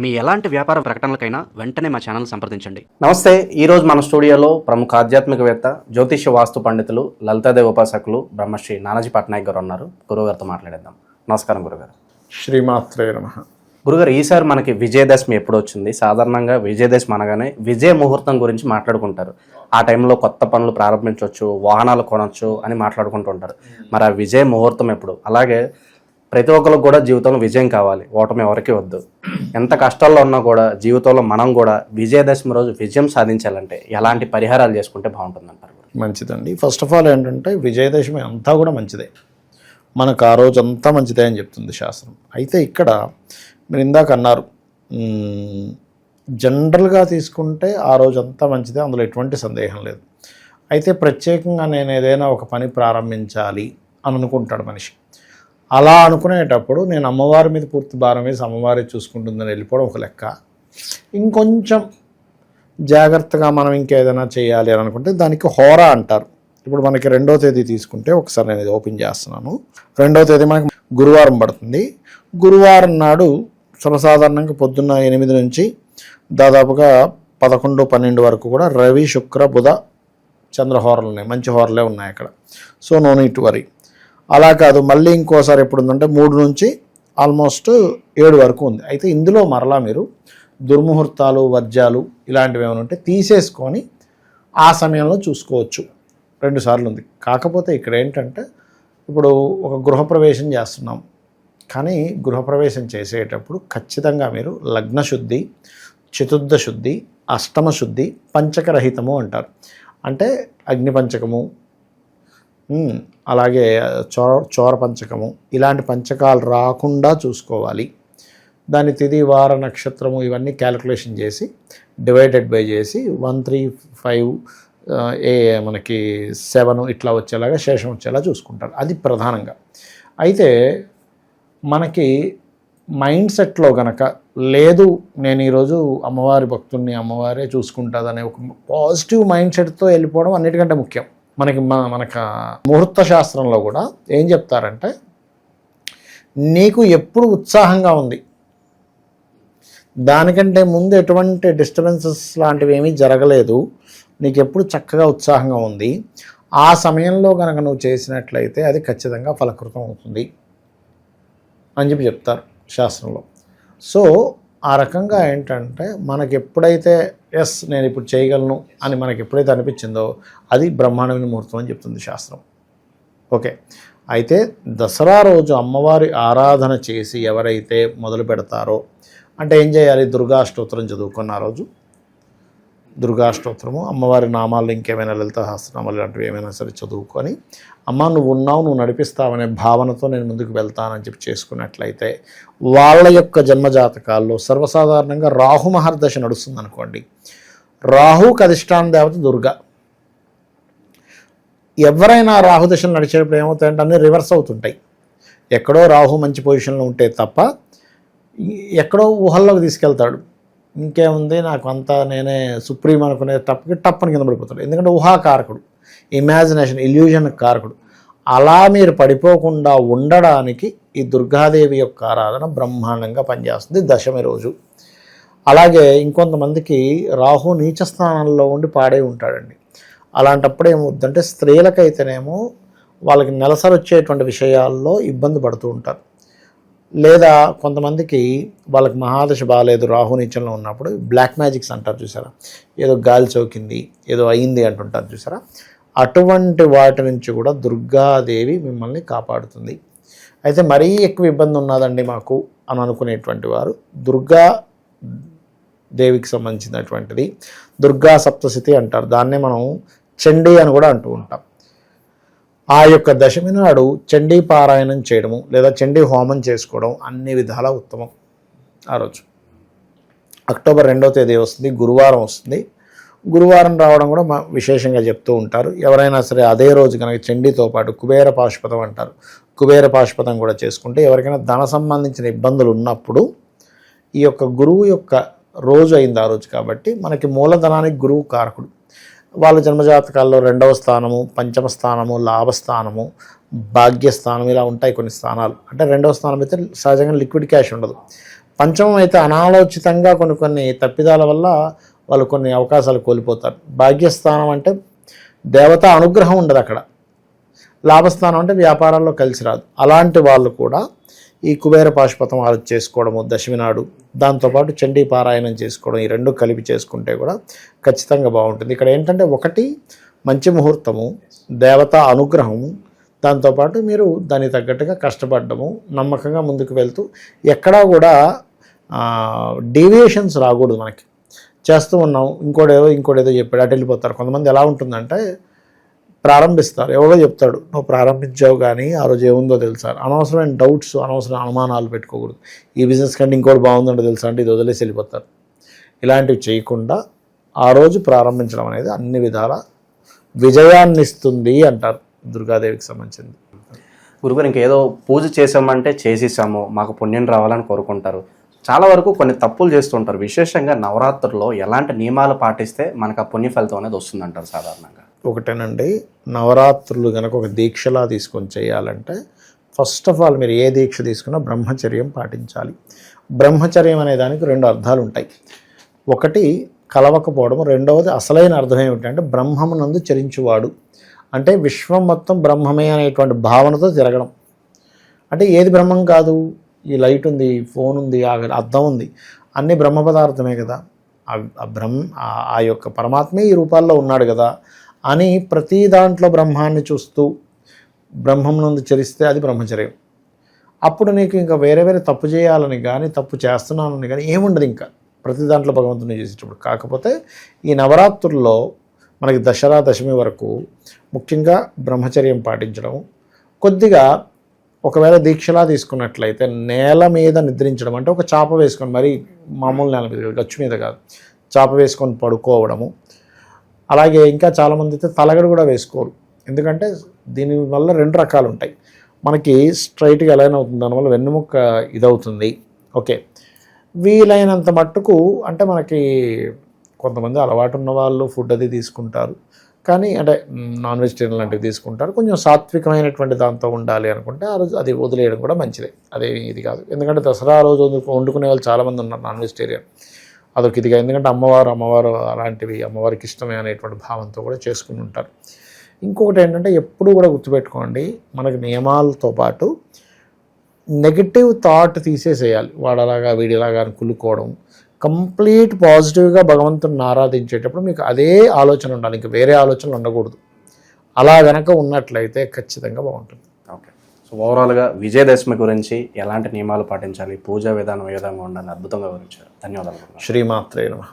మీ ఎలాంటి వ్యాపార ప్రకటనలకైనా వెంటనే మా ఛానల్ సంప్రదించండి. నమస్తే ఈరోజు మన స్టూడియోలో ప్రముఖ ఆధ్యాత్మికవేత్త జ్యోతిష్య వాస్తు పండితులు లలితాదేవి ఉపాసకులు బ్రహ్మశ్రీ నానాజీ పట్నాయక్ గారు ఉన్నారు. గురువుగారితో మాట్లాడేద్దాం. నమస్కారం గురుగారు. శ్రీమాత్రే నమ. గురుగారు ఈసారి మనకి విజయదశమి ఎప్పుడు వచ్చింది? సాధారణంగా విజయదశమి అనగానే విజయ ముహూర్తం గురించి మాట్లాడుకుంటారు. ఆ టైంలో కొత్త పనులు ప్రారంభించవచ్చు వాహనాలు కొనవచ్చు అని మాట్లాడుకుంటూ ఉంటారు. మరి ఆ విజయ ముహూర్తం ఎప్పుడు? అలాగే ప్రతి ఒక్కరికి కూడా జీవితంలో విజయం కావాలి. ఓటమి ఎవరికి వద్దు. ఎంత కష్టాల్లో ఉన్నా కూడా జీవితంలో మనం కూడా విజయదశమి రోజు విజయం సాధించాలంటే ఎలాంటి పరిహారాలు చేసుకుంటే బాగుంటుందంటారు? మంచిదండి. ఫస్ట్ ఆఫ్ ఆల్ ఏంటంటే విజయదశమి అంతా కూడా మంచిదే. మనకు ఆ రోజు అంతా మంచిదే అని చెప్తుంది శాస్త్రం. అయితే ఇక్కడ మీరు ఇందాక అన్నారు జనరల్గా తీసుకుంటే ఆ రోజు అంతా మంచిదే అందులో ఎటువంటి సందేహం లేదు. అయితే ప్రత్యేకంగా నేను ఏదైనా ఒక పని ప్రారంభించాలి అని అనుకుంటాడు మనిషి. అలా అనుకునేటప్పుడు నేను అమ్మవారి మీద పూర్తి భారం వేసి అమ్మవారే చూసుకుంటుందని వెళ్ళిపోవడం ఒక లెక్క. ఇంకొంచెం జాగ్రత్తగా మనం ఇంకేదైనా చేయాలి అని అనుకుంటే దానికి హోరా అంటారు. ఇప్పుడు మనకి రెండో తేదీ తీసుకుంటే ఒకసారి నేను ఇది ఓపెన్ చేస్తున్నాను. రెండో తేదీ మనకి గురువారం పడుతుంది. గురువారం నాడు సర్వసాధారణంగా పొద్దున్న ఎనిమిది నుంచి దాదాపుగా పదకొండు పన్నెండు వరకు కూడా రవి శుక్ర బుధ చంద్రహోరలు ఉన్నాయి. మంచి హోరలే ఉన్నాయి అక్కడ. సో నో నీట్ వరీ అలా కాదు మళ్ళీ ఇంకోసారి ఎప్పుడు ఉందంటే మూడు నుంచి ఆల్మోస్ట్ ఏడు వరకు ఉంది. అయితే ఇందులో మరలా మీరు దుర్ముహూర్తాలు వర్జాలు ఇలాంటివి ఏమైనా ఉంటే తీసేసుకొని ఆ సమయంలో చూసుకోవచ్చు. రెండుసార్లు ఉంది. కాకపోతే ఇక్కడ ఏంటంటే ఇప్పుడు ఒక గృహప్రవేశం చేస్తున్నాం. కానీ గృహప్రవేశం చేసేటప్పుడు ఖచ్చితంగా మీరు లగ్న శుద్ధి చతుర్థ శుద్ధి అష్టమ శుద్ధి పంచకరహితము అంటారు. అంటే అగ్నిపంచకము అలాగే చోర చోర పంచకము. ఇలాంటి పంచకాలు రాకుండా చూసుకోవాలి. దాని తిది వార నక్షత్రము ఇవన్నీ క్యాలిక్యులేషన్ చేసి డివైడెడ్ బై చేసి వన్ త్రీ ఫైవ్ ఏ మనకి సెవెన్ ఇట్లా వచ్చేలాగా శేషం వచ్చేలా చూసుకుంటారు. అది ప్రధానంగా. అయితే మనకి మైండ్ సెట్లో గనక లేదు నేను ఈరోజు అమ్మవారి భక్తుల్ని అమ్మవారే చూసుకుంటుందనే ఒక పాజిటివ్ మైండ్ సెట్తో వెళ్ళిపోవడం అన్నిటికంటే ముఖ్యం. మనకి మన మనకు ముహూర్త శాస్త్రంలో కూడా ఏం చెప్తారంటే నీకు ఎప్పుడు ఉత్సాహంగా ఉంది. దానికంటే ముందు ఎటువంటి డిస్టర్బెన్సెస్ లాంటివి ఏమీ జరగలేదు. నీకు ఎప్పుడు చక్కగా ఉత్సాహంగా ఉంది. ఆ సమయంలో కనుక నువ్వు చేసినట్లయితే అది ఖచ్చితంగా ఫలకృతం అవుతుంది అని చెప్పి చెప్తారు శాస్త్రంలో. సో ఆ రకంగా ఏంటంటే మనకి ఎప్పుడైతే ఎస్ నేను ఇప్పుడు చేయగలను అని మనకి ఎప్పుడైతే అనిపించిందో అది బ్రహ్మాండమైన ముహూర్తం అని చెప్తుంది శాస్త్రం. ఓకే. అయితే దసరా రోజు అమ్మవారి ఆరాధన చేసి ఎవరైతే మొదలు పెడతారో అంటే ఏం చేయాలి? దుర్గా స్తోత్రం చదువుకున్న రోజు దుర్గాష్టోత్రము. అమ్మవారి నామాలు ఇంకేమైనా లలిత సహస్రనామాలు ఇలాంటివి ఏమైనా సరే చదువుకొని అమ్మ నువ్వు ఉన్నావు నువ్వు నడిపిస్తావనే భావనతో నేను ముందుకు వెళ్తానని చెప్పి చేసుకున్నట్లయితే వాళ్ళ యొక్క జన్మజాతకాల్లో సర్వసాధారణంగా రాహు మహర్దశ నడుస్తుంది అనుకోండి రాహుకి అధిష్టాన దేవత దుర్గా. ఎవరైనా రాహు దశలు నడిచేటప్పుడు ఏమవుతాయంటే అన్నీ రివర్స్ అవుతుంటాయి. ఎక్కడో రాహు మంచి పొజిషన్లో ఉంటే తప్ప ఎక్కడో ఊహల్లోకి తీసుకెళ్తాడు. ఇంకేముంది? నాకు అంతా నేనే సుప్రీం అనుకునే తప్పకి టప్పని కింద పడిపోతాడు. ఎందుకంటే ఊహాకారకుడు ఇమాజినేషన్ ఇల్యూజన్ కారకుడు. అలా మీరు పడిపోకుండా ఉండడానికి ఈ దుర్గాదేవి యొక్క ఆరాధన బ్రహ్మాండంగా పనిచేస్తుంది దశమి రోజు. అలాగే ఇంకొంతమందికి రాహు నీచ స్థానంలో ఉండి పాడే ఉంటాడండి. అలాంటప్పుడు ఏమవుద్దంటే స్త్రీలకైతేనేమో వాళ్ళకి నెలసరి వచ్చేటువంటి విషయాల్లో ఇబ్బంది పడుతూ ఉంటారు. లేదా కొంతమందికి వాళ్ళకి మహాదశ బాగాలేదు రాహు నీచంలో ఉన్నప్పుడు బ్లాక్ మ్యాజిక్స్ అంటారు చూసారా? ఏదో గాలి చౌకింది ఏదో అయింది అంటుంటారు చూసారా? అటువంటి వాటి నుంచి కూడా దుర్గాదేవి మిమ్మల్ని కాపాడుతుంది. అయితే మరీ ఎక్కువ ఇబ్బంది ఉన్నదండి మాకు అని అనుకునేటువంటి వారు దుర్గా దేవికి సంబంధించినటువంటిది దుర్గా సప్తశతి అంటారు. దాన్నే మనం చండీ అని కూడా అంటూ ఉంటాం. ఆ యొక్క దశమి నాడు చండీ పారాయణం చేయడము లేదా చండీ హోమం చేసుకోవడం అన్ని విధాల ఉత్తమం ఆ రోజు. అక్టోబర్ రెండో తేదీ వస్తుంది గురువారం వస్తుంది. గురువారం రావడం కూడా మా విశేషంగా చెప్తూ ఉంటారు. ఎవరైనా సరే అదే రోజు కనుక చండీతో పాటు కుబేర పాశుపతం అంటారు. కుబేర పాశుపతం కూడా చేసుకుంటే ఎవరికైనా ధన సంబంధించిన ఇబ్బందులు ఉన్నప్పుడు ఈ యొక్క గురువు యొక్క రోజు అయింది ఆ రోజు కాబట్టి మనకి మూలధనానికి గురువు కారకుడు. వాళ్ళ జన్మజాతకాల్లో రెండవ స్థానము పంచమ స్థానము లాభస్థానము భాగ్యస్థానం ఇలా ఉంటాయి కొన్ని స్థానాలు. అంటే రెండవ స్థానం అయితే సహజంగా లిక్విడ్ క్యాష్ ఉండదు. పంచమం అయితే అనాలోచితంగా కొన్ని కొన్ని తప్పిదాల వల్ల వాళ్ళు కొన్ని అవకాశాలు కోల్పోతారు. భాగ్యస్థానం అంటే దేవత అనుగ్రహం ఉండదు అక్కడ. లాభస్థానం అంటే వ్యాపారాల్లో కలిసి రాదు. అలాంటి వాళ్ళు కూడా ఈ కుబేర పాశుపతం ఆలోచన చేసుకోవడము దశమి నాడు. దాంతోపాటు చండీ పారాయణం చేసుకోవడం ఈ రెండు కలిపి చేసుకుంటే కూడా ఖచ్చితంగా బాగుంటుంది. ఇక్కడ ఏంటంటే ఒకటి మంచి ముహూర్తము దేవత అనుగ్రహము దాంతోపాటు మీరు దానికి తగ్గట్టుగా కష్టపడము నమ్మకంగా ముందుకు వెళ్తూ ఎక్కడా కూడా డీవియేషన్స్ రాకూడదు మనకి. చేస్తూ ఉన్నాం ఇంకోటేదో ఇంకోటేదో చెప్పాడు అటు వెళ్ళిపోతారు. కొంతమంది ఎలా ఉంటుందంటే ప్రారంభిస్తారు. ఎవరో చెప్తాడు నువ్వు ప్రారంభించావు కానీ ఆ రోజు ఏముందో తెలుసా? అనవసరమైన డౌట్స్ అనవసరమైన అనుమానాలు పెట్టుకోకూడదు. ఈ బిజినెస్ కంటే ఇంకోటి బాగుందంటే తెలుసా అంటే ఇది వదిలేసి వెళ్ళిపోతారు. ఇలాంటివి చేయకుండా ఆ రోజు ప్రారంభించడం అనేది అన్ని విధాల విజయాన్ని ఇస్తుంది అంటారు దుర్గాదేవికి సంబంధించింది. గురుగారు ఇంకేదో పూజ చేసామంటే చేసేసాము మాకు పుణ్యం రావాలని కోరుకుంటారు. చాలా వరకు కొన్ని తప్పులు చేస్తుంటారు. విశేషంగా నవరాత్రుల్లో ఎలాంటి నియమాలు పాటిస్తే మనకు ఆ పుణ్య ఫలితం అనేది వస్తుందంటారు సాధారణంగా? ఒకటేనండి నవరాత్రులు కనుక ఒక దీక్షలా తీసుకొని చేయాలంటే ఫస్ట్ ఆఫ్ ఆల్ మీరు ఏ దీక్ష తీసుకున్నా బ్రహ్మచర్యం పాటించాలి. బ్రహ్మచర్యం అనే దానికి రెండు అర్థాలు ఉంటాయి. ఒకటి కలవకపోవడం. రెండవది అసలైన అర్థం ఏమిటంటే బ్రహ్మమునందు చరించువాడు. అంటే విశ్వం మొత్తం బ్రహ్మమే అనేటువంటి భావనతో తిరగడం. అంటే ఏది బ్రహ్మం కాదు? ఈ లైట్ ఉంది ఫోన్ ఉంది ఆ అద్దం ఉంది. అన్ని బ్రహ్మ పదార్థమే కదా. ఆ- బ్రహ్మ ఆ- ఆ యొక్క పరమాత్మే ఈ రూపాల్లో ఉన్నాడు కదా. అని ప్రతి దాంట్లో బ్రహ్మాన్ని చూస్తూ బ్రహ్మం నుండి చరిస్తే అది బ్రహ్మచర్యం. అప్పుడు నీకు ఇంకా వేరే వేరే తప్పు చేయాలని కానీ తప్పు చేస్తున్నానని కానీ ఏముండదు ఇంకా. ప్రతి దాంట్లో భగవంతుని చేసేటప్పుడు. కాకపోతే ఈ నవరాత్రుల్లో మనకి దసరా దశమి వరకు ముఖ్యంగా బ్రహ్మచర్యం పాటించడం కొద్దిగా ఒకవేళ దీక్షలా తీసుకున్నట్లయితే నేల మీద నిద్రించడం అంటే ఒక చాప వేసుకొని మరి మామూలు నేల మీద గచ్చు మీద కాదు చాప వేసుకొని పడుకోవడము అలాగే ఇంకా చాలామంది అయితే తలగడ కూడా వేసుకోరు. ఎందుకంటే దీని వల్ల రెండు రకాలు ఉంటాయి. మనకి స్ట్రైట్గా ఎలా అవుతుంది. దానివల్ల వెన్నుముక్క ఇదవుతుంది. ఓకే. వీలైనంత మట్టుకు అంటే మనకి కొంతమంది అలవాటు ఉన్న వాళ్ళు ఫుడ్ అది తీసుకుంటారు. కానీ అంటే నాన్ వెజిటేరియన్ లాంటివి తీసుకుంటారు. కొంచెం సాత్వికమైనటువంటి దాంతో ఉండాలి అనుకుంటే ఆ రోజు అది వదిలేయడం కూడా మంచిదే. అదే ఇది కాదు. ఎందుకంటే దసరా రోజు వండుకునే వాళ్ళు చాలామంది ఉన్నారు నాన్ వెజిటేరియన్. అదొక ఇదిగా. ఎందుకంటే అమ్మవారు అమ్మవారు అలాంటివి అమ్మవారికి ఇష్టమే అనేటువంటి భావంతో కూడా చేసుకుని ఉంటారు. ఇంకొకటి ఏంటంటే ఎప్పుడు కూడా గుర్తుపెట్టుకోండి మనకి నియమాలతో పాటు నెగిటివ్ థాట్ తీసేసేయాలి. వాడలాగా వీడిలాగా అని కులుకోవడం కంప్లీట్ పాజిటివ్గా భగవంతుని ఆరాధించేటప్పుడు మీకు అదే ఆలోచన ఉండాలి. ఇంకా వేరే ఆలోచనలు ఉండకూడదు. అలా కనుక ఉన్నట్లయితే ఖచ్చితంగా బాగుంటుంది. సో ఓవరాల్గా విజయదశమి గురించి ఎలాంటి నియమాలు పాటించాలి? పూజా విధానం ఏ విధంగా ఉండాలని అద్భుతంగా వివరించారు. ధన్యవాదాలు. శ్రీమాత్రే నమః.